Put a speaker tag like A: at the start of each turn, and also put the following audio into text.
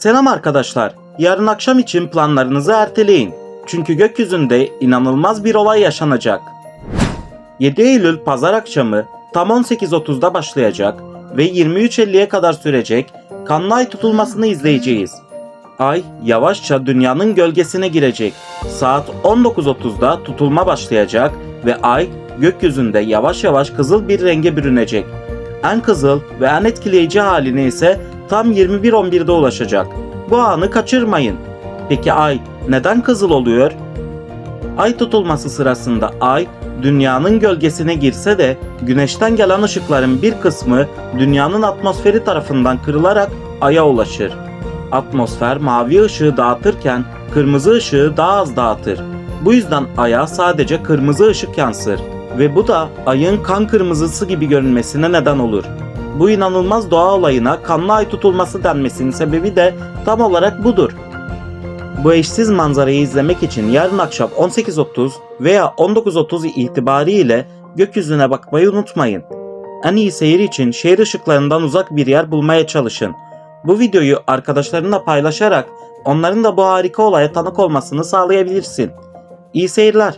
A: Selam arkadaşlar. Yarın akşam için planlarınızı erteleyin. Çünkü gökyüzünde inanılmaz bir olay yaşanacak. 7 Eylül pazar akşamı tam 18.30'da başlayacak ve 23.50'ye kadar sürecek kanlı ay tutulmasını izleyeceğiz. Ay yavaşça dünyanın gölgesine girecek. Saat 19.30'da tutulma başlayacak ve ay gökyüzünde yavaş yavaş kızıl bir renge bürünecek. En kızıl ve en etkileyici haline ise tam 21.11'de ulaşacak. Bu anı kaçırmayın. Peki ay neden kızıl oluyor? Ay tutulması sırasında ay dünyanın gölgesine girse de güneşten gelen ışıkların bir kısmı dünyanın atmosferi tarafından kırılarak aya ulaşır. Atmosfer mavi ışığı dağıtırken kırmızı ışığı daha az dağıtır. Bu yüzden aya sadece kırmızı ışık yansır ve bu da ayın kan kırmızısı gibi görünmesine neden olur. Bu inanılmaz doğa olayına kanlı ay tutulması denmesinin sebebi de tam olarak budur. Bu eşsiz manzarayı izlemek için yarın akşam 18.30 veya 19.30 itibariyle gökyüzüne bakmayı unutmayın. En iyi seyir için şehir ışıklarından uzak bir yer bulmaya çalışın. Bu videoyu arkadaşlarınla paylaşarak onların da bu harika olaya tanık olmasını sağlayabilirsin. İyi seyirler.